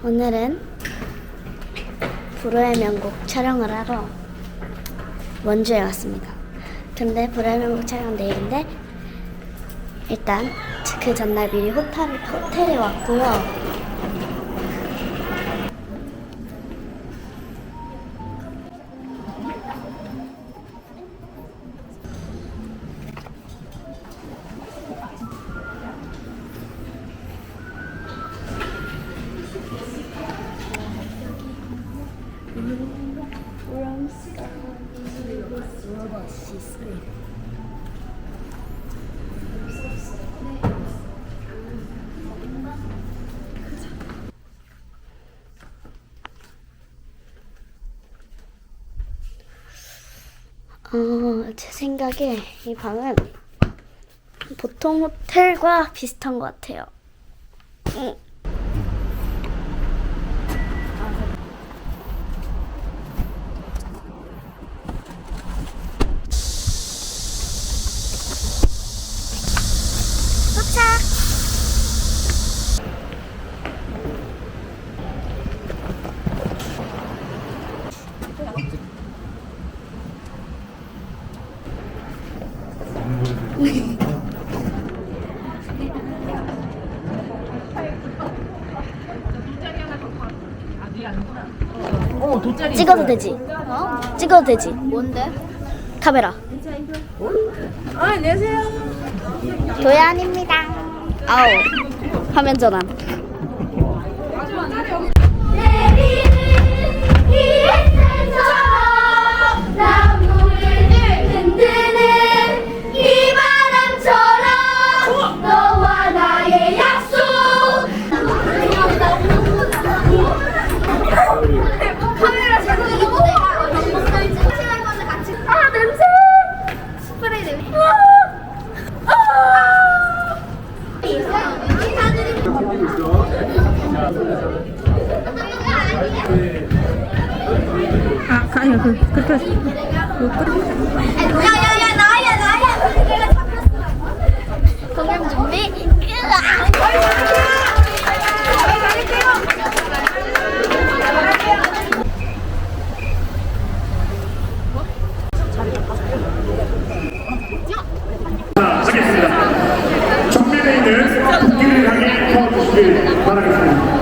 오늘은 불후의 명곡 촬영을 하러 원주에 왔습니다. 근데 불후의 명곡 촬영 내일인데 일단 그 전날 미리 호텔, 호텔에 왔고요. 어, 제 생각에 이 방은 보통 호텔과 비슷한 것 같아요. 음. 도착! 어, 돗자리. 찍어도 되지? 찍어도 되지? 뭔데? 카메라. 아, 안녕하세요. 도연입니다. 아우 화면 전환. 아, 아니요, 그, 그렇게 하시 야야야 나야 Thank you. Bye.